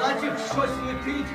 Значить, щось летить.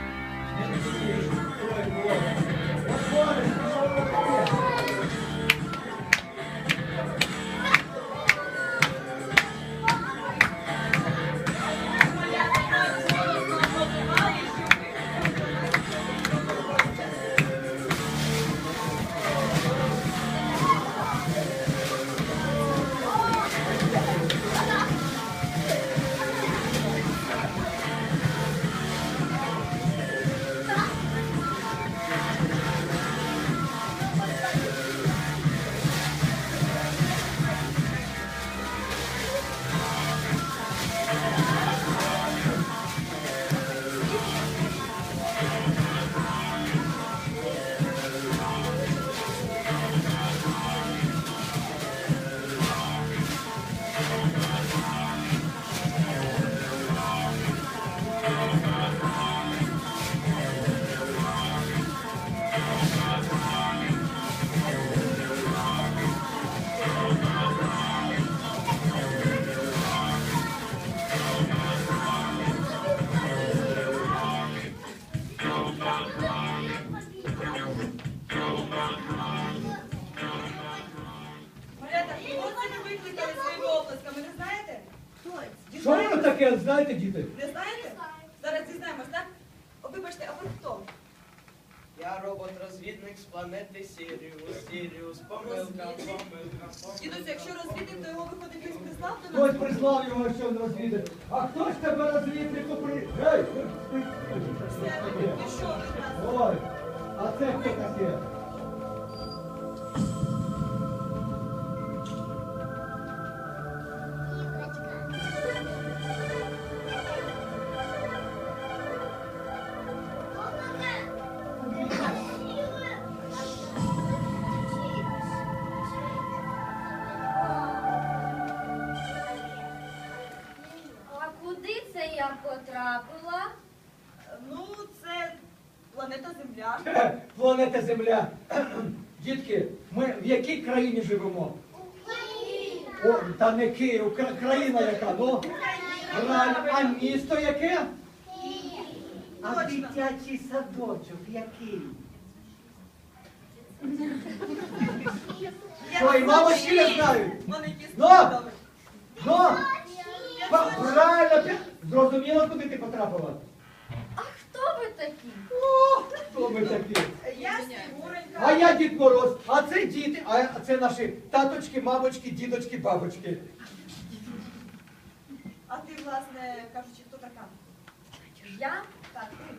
А ви хто? Я робот-розвідник з планети Сіріус. Сіріус, помилка, помилка, Дідусь, якщо розвідник, то його виходить хтось прислав до Хтось нас? прислав його, що він розвідник. А хто ж тебе розвіднику при... Гей! Все, ви пішов від нас. Ой, а це хто таке? Земля. Хе, Планета Земля. Дітки, ми в якій країні живемо? О, та не Київ, кра- країна яка, ну? Правильно. А місто яке? А дитячий садочок який? Що, і мамочки не знають? Вони якісь Ну! Ну, па- правильно, ти зрозуміла, куди ти потрапила? А хто ви такі? Хто ми такі? Я Снігуренька. А я Дід Мороз, а це діти, а це наші таточки, мамочки, дідочки, бабочки. А ти, власне, кажучи, хто така? Я? Так, ти.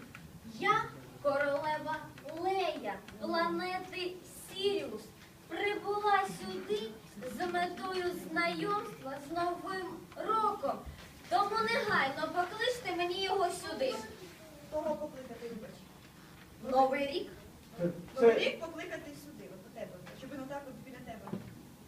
Я королева Лея планети Сіріус. Прибула сюди з метою знайомства з Новим роком. Тому негайно покличте мені його сюди. Кого покликати? Новий рік? Новий рік покликати сюди, от до тебе, щоб він отак от біля тебе.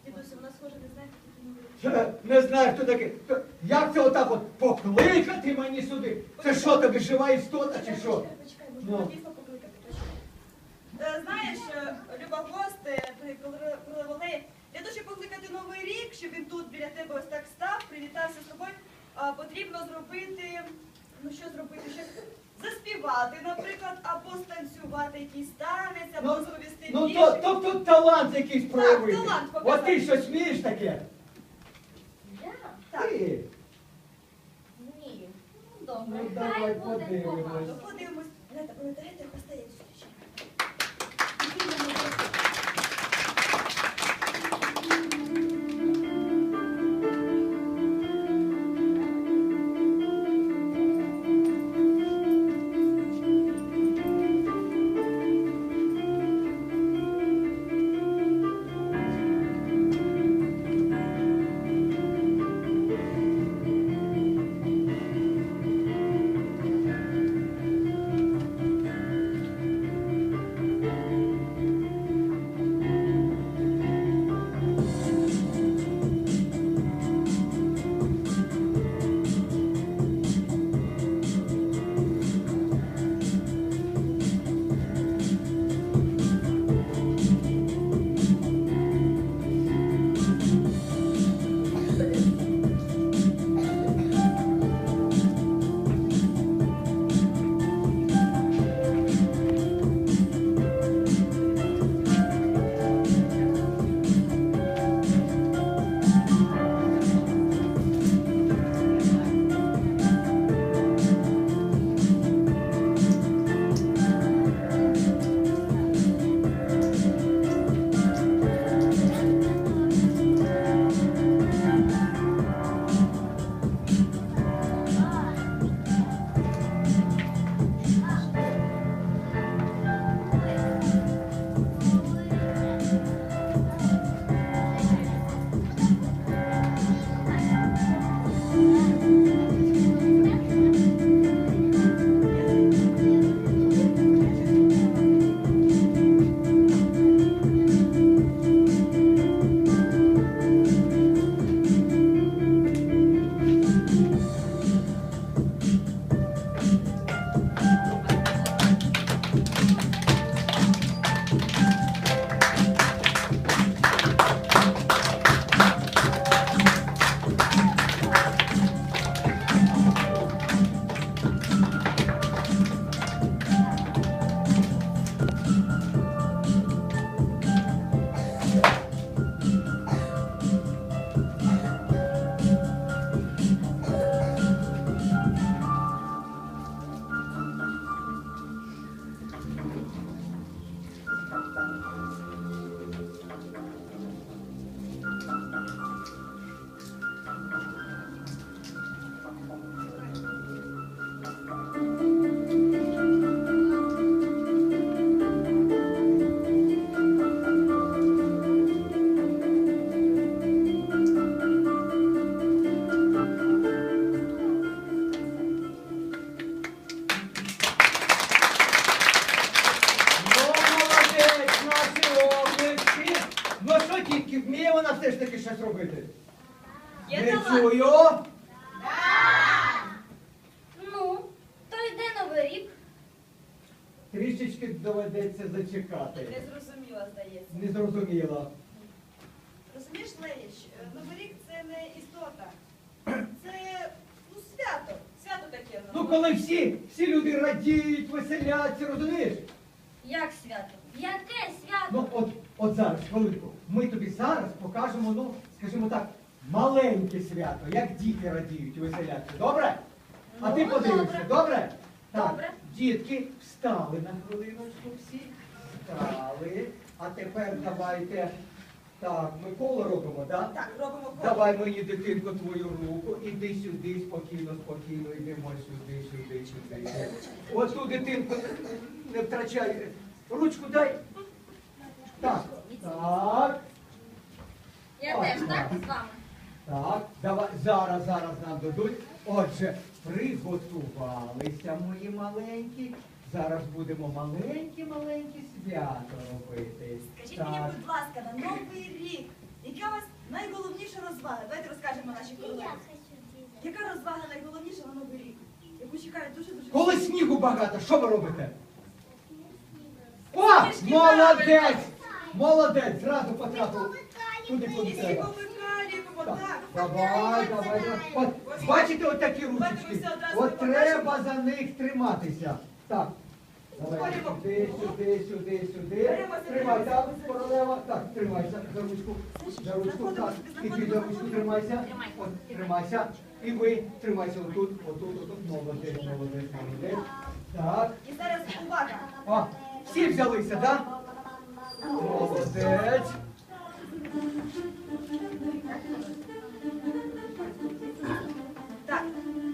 Дідуся, вона схожа, не знає, хто такий новий рік. це, не знаю, хто такий. То Як це отак от покликати мені сюди? Це що тобі жива істота чи що? Почекай, почекай, Ну. можна дійсно покликати, почекай. Е, Знаєш, е, люба гости, ти королева Лея, для того, щоб покликати новий рік, щоб він тут біля тебе ось так став, привітався з тобою, а, потрібно зробити, ну що зробити, ще заспівати, наприклад, або станцювати якийсь танець, або Ну, розповісти Ну вірш. то, тобто талант якийсь проявити. талант показати. От ти щось вмієш таке? Я? Так, Ти. Ні. Ну, добре, Ну, хай давай буде подивимось. погано. подивимось. Знаєте, пам'ятаєте, гостей як доведеться зачекати. Не зрозуміла, здається. Не зрозуміло. Розумієш, Леїч, е, Новий рік це не істота. Це ну, свято. Свято таке. Ну коли всі, всі люди радіють, веселяться, розумієш? Як свято? Яке свято? Ну от, от зараз, хвилинку. Ми тобі зараз покажемо, ну, скажімо так, маленьке свято, як діти радіють і веселяться. Добре? А ти Ну, подивишся, добре. Так, Добре. дітки встали на хвилиночку всі. Встали. А тепер давайте. Так, ми коло робимо, так? Так, робимо коло. Давай мені, дитинко, твою руку. Іди сюди, спокійно, спокійно, йдемо сюди, сюди, сюди. От ту дитинку не втрачай. Ручку дай. Так, так, Я теж так з вами. так. Давай, зараз, зараз нам дадуть. Отже, приготувалися, мої маленькі. Зараз будемо маленькі-маленькі свято робити. Скажіть мені, будь ласка, на Новий рік, яка у вас найголовніша розвага? Давайте розкажемо нашій королеві. Яка розвага найголовніша на Новий рік? Яку чекають дуже-дуже. Коли снігу багато, що ви робите? О, молодець! Молодець, зразу потрапив. Туди, куди треба. Сніговика Так, так. Давай, давай, давай. От, бачите ручечки? все одразу От треба за них триматися. Так. Давай сюди, сюди, сюди, сюди. Тримай так, королева. Так, тримайся за ручку. За ручку, так. І ти за ручку тримайся. От, тримайся. І ви тримайся отут, отут, отут. Молодець, молодець, молодець. Так. І зараз увага. О, всі взялися, так? Молодець. Так,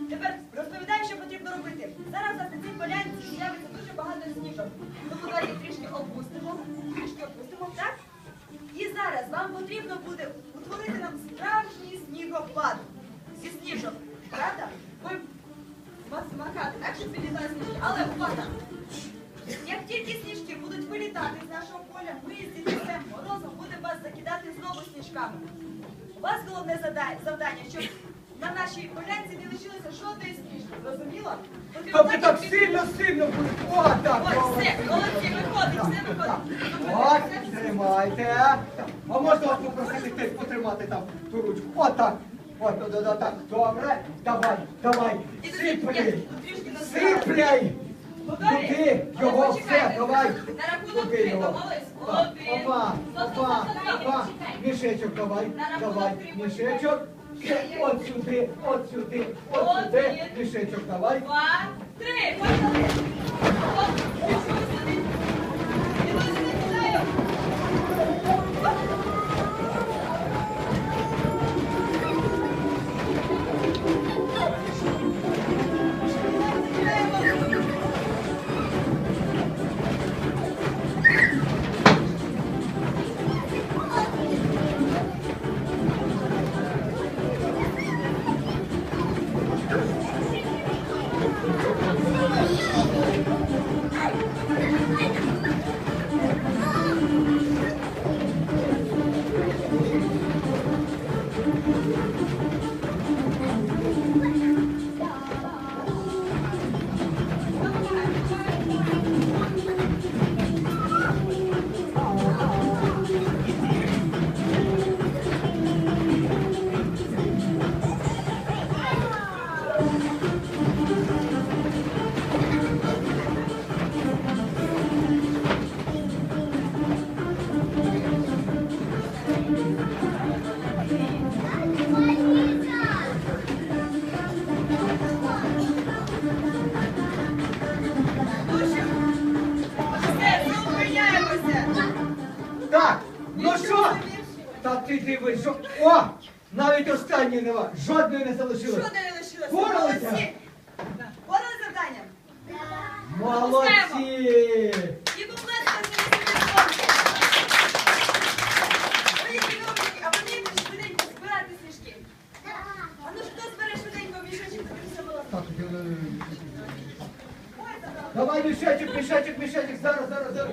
тепер розповідаю, що потрібно робити. Зараз на цій полянці з'явиться дуже багато снігок. Тому давайте трішки опустимо, трішки опустимо, так? І зараз вам потрібно буде утворити нам справжній снігопад зі сніжок. Правда? Ви ма- махати, так, щоб підлітали сніжки. Але увага! Як тільки сніжки будуть вилітати з нашого поля, ми з дідусем морозом будемо вас закидати знову сніжками. Вас головне завдання, щоб на нашій полянці не лишилося жодної сніжки. Зрозуміло? Тобто так сильно, сильно буде. О, так. Ось, все, молодці, виходить, все виходить. От, тримайте. А можна вас попросити теж потримати там ту ручку? От так. От, от, так. Добре. Давай, давай. Сипляй. Сипляй. Туди, його, все, давай. На рахунок три, домовились? Один. Опа, опа, опа. Мішечок давай, давай. Мішечок. Все, От сюди, от сюди, от сюди. Мішечок давай. Два, три, поїхали. Сюди, кидаю. Кидаємо. Ти дивись, що... О! Навіть останньої нема. Жодної не Що залишилось. не лишилося? Впоралися? Молодці. Порали завдання? Молодці! І поплескали собі сонце. Мої любі, а ви вмієте швиденько збирати сніжки? А ну хто збере швиденько мішочок, то все було. Так, е, Ой, забрала. Давай мішечок, мішечок, мішечок. Зараз, зараз, зараз.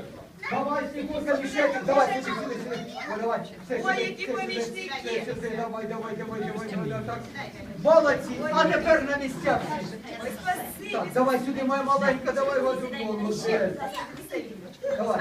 Давай Снігурка, мішечок, давай, сюди, сюди, сюди. О, давай, все, Ой, які все, сюди, помічники. все, сюди, давай, давай, давай, давай, давай, так. Молодці, а тепер на місцях. Ой, спасибі. Так, давай сюди, моя маленька, давай. Молодець. Давай.